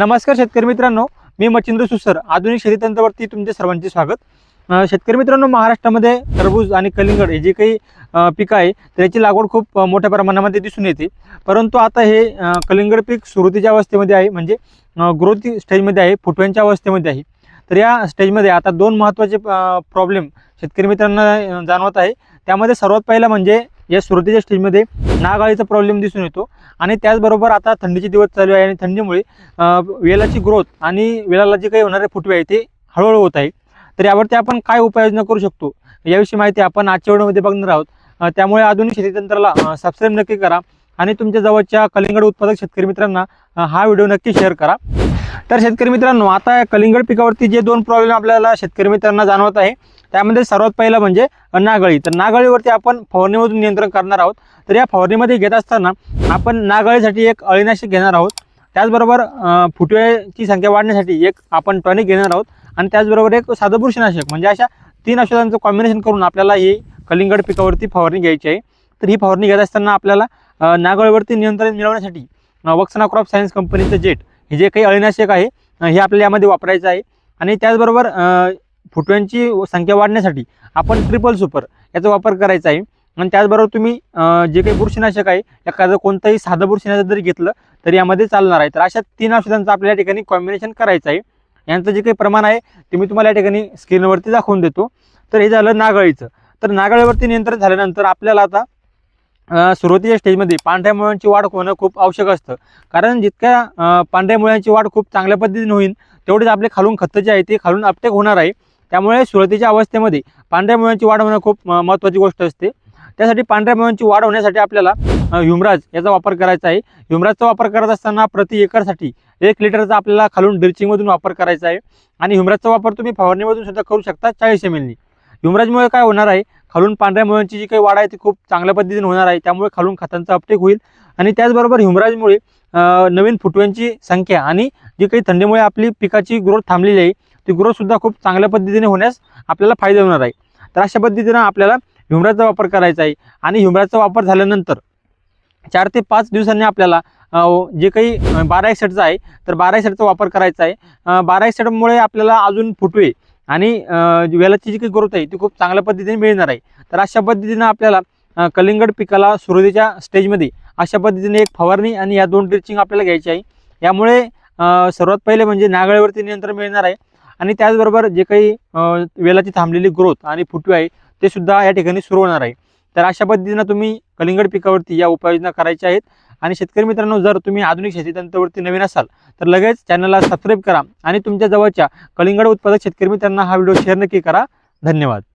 नमस्कार शेतकरी मित्रांनो मी मच्छिंद्र सुसर आधुनिक शेती तंत्रावरती तुमचे सर्वांचे स्वागत. शेतकरी मित्रांनो महाराष्ट्रामध्ये टरबूज आणि कलिंगड हे जे काही पिकं आहे त्याची लागवड खूप मोठ्या प्रमाणामध्ये दिसून येते. परंतु आता हे कलिंगड पीक सुरुवातीच्या अवस्थेमध्ये आहे म्हणजे ग्रोथ स्टेजमध्ये आहे फुटव्यांच्या अवस्थेमध्ये आहे. तर या स्टेजमध्ये आता दोन महत्त्वाचे प्रॉब्लेम शेतकरी मित्रांना जाणवत आहे. त्यामध्ये सर्वात पहिला म्हणजे या सुरुवातीच्या स्टेजमध्ये नाग अळीचा प्रॉब्लेम दिसून येतो. आणि त्याचबरोबर आता थंडीचे दिवस चालू आहे आणि थंडीमुळे वेलाची ग्रोथ आणि वेलाला जे काही होणारे फुटवे आहे ते हळूहळू होत आहे. तर यावरती आपण काय उपाययोजना करू शकतो? याविषयी माहिती आपण आजच्या व्हिडिओमध्ये बघणार आहोत. त्यामुळे आधुनिक शेतीतंत्राला सबस्क्राईब नक्की करा आणि तुमच्या जवळच्या कलिंगड उत्पादक शेतकरी मित्रांना हा व्हिडिओ नक्की शेअर करा. तर शेतकरी मित्रांनो आता कलिंगड पिकावरती जे दोन प्रॉब्लेम आपल्याला शेतकरी मित्रांना जाणवत आहे त्यामध्ये सर्वात पहिलं म्हणजे नागळी. तर नागळीवरती आपण फवारणीमधून नियंत्रण करणार आहोत. तर या फवारणीमध्ये घेत असताना आपण नागळीसाठी एक अळीनाशक घेणार आहोत. त्याचबरोबर फुटव्याची संख्या वाढण्यासाठी एक आपण टॉनिक घेणार आहोत. आणि त्याचबरोबर एक साधं बुरशीनाशक. म्हणजे अशा तीन औषधांचं कॉम्बिनेशन करून आपल्याला ही कलिंगड पिकावरती फवारणी घ्यायची आहे. तर ही फवारणी घेत असताना आपल्याला नागळीवरती नियंत्रण मिळवण्यासाठी वक्सना क्रॉप सायन्स कंपनीचं जेट हे जे काही अळीनाशक आहे हे आपल्याला यामध्ये वापरायचं आहे. आणि त्याचबरोबर फुटव्यांची संख्या वाढण्यासाठी आपण ट्रिपल सुपर याचा वापर करायचा आहे. आणि त्याचबरोबर तुम्ही जे काही बुरशीनाशक आहे एखादं कोणतंही साधं बुरशीनाशक जरी घेतलं तर यामध्ये चालणार आहे. तर अशा तीन औषधांचं आपल्या या ठिकाणी कॉम्बिनेशन करायचं आहे. यांचं जे काही प्रमाण आहे ते मी तुम्हाला या ठिकाणी स्क्रीनवरती दाखवून देतो. तर हे झालं नागळीचं. तर नागळीवरती नियंत्रण झाल्यानंतर आपल्याला आता सुरुवातीच्या स्टेजमध्ये पांढऱ्या मुळ्यांची वाढ होणं खूप आवश्यक असतं. कारण जितक्या पांढऱ्या मुळ्यांची वाढ खूप चांगल्या पद्धतीने होईल तेवढेच आपले खालून खतं जे आहे ते खालून अपटेक होणार आहे. त्यामुळे सुरुवातीच्या अवस्थेमध्ये पांढऱ्या मुळ्यांची वाढ होणं खूप महत्त्वाची गोष्ट असते. त्यासाठी पांढऱ्या मुळ्यांची वाढ होण्यासाठी आपल्याला ह्युमराज याचा वापर करायचा आहे. ह्युमराजचा वापर करत असताना प्रति एकरसाठी एक लिटरचा आपल्याला खालून ड्रिचिंगमधून वापर करायचा आहे. आणि ह्युमराजचा वापर तुम्ही फवारणीमधून सुद्धा करू शकता चाळीस एम एलनी ह्युमराजमुळे काय होणार आहे? खालून पांढऱ्या मुळांची जी काही वाढ आहे ती खूप चांगल्या पद्धतीने होणार आहे. त्यामुळे खालून खतांचा अपटेक होईल. आणि त्याचबरोबर हिमराजमुळे नवीन फुटव्यांची संख्या आणि जी काही थंडीमुळे आपली पिकाची ग्रोथ थांबलेली आहे ती ग्रोथसुद्धा खूप चांगल्या पद्धतीने होण्यास आपल्याला फायदा होणार आहे. तर अशा पद्धतीनं आपल्याला ह्युमराजचा वापर करायचा आहे. आणि ह्युमराजचा वापर झाल्यानंतर चार ते पाच दिवसांनी आपल्याला जे काही बारा एक आहे तर बारा एक वापर करायचा आहे. बारा एक आपल्याला अजून फुटवे आणि वेलाची जी काही ग्रोथ आहे ती खूप चांगल्या पद्धतीने मिळणार आहे. तर अशा पद्धतीनं आपल्याला कलिंगड पिकाला सुरुवातीच्या स्टेजमध्ये अशा पद्धतीने एक फवारणी आणि या दोन ड्रिचिंग आपल्याला घ्यायची आहे. यामुळे सर्वात पहिले म्हणजे नागळीवरती नियंत्रण मिळणार आहे आणि त्याचबरोबर जे काही वेलाची थांबलेली ग्रोथ आणि फुटवे आहे ते सुद्धा या ठिकाणी सुरू होणार आहे. तर अशा पद्धतीनं तुम्ही कलिंगड पिकावरती या उपाययोजना करायच्या आहेत. आणि शेतकरी मित्रांनो जर तुम्ही आधुनिक शेती तंत्रावरती नवीन असाल तर लगेच चॅनलला सबस्क्राईब करा आणि तुमच्या जवळच्या कलिंगड उत्पादक शेतकरी मित्रांना हा व्हिडिओ शेअर नक्की करा. धन्यवाद.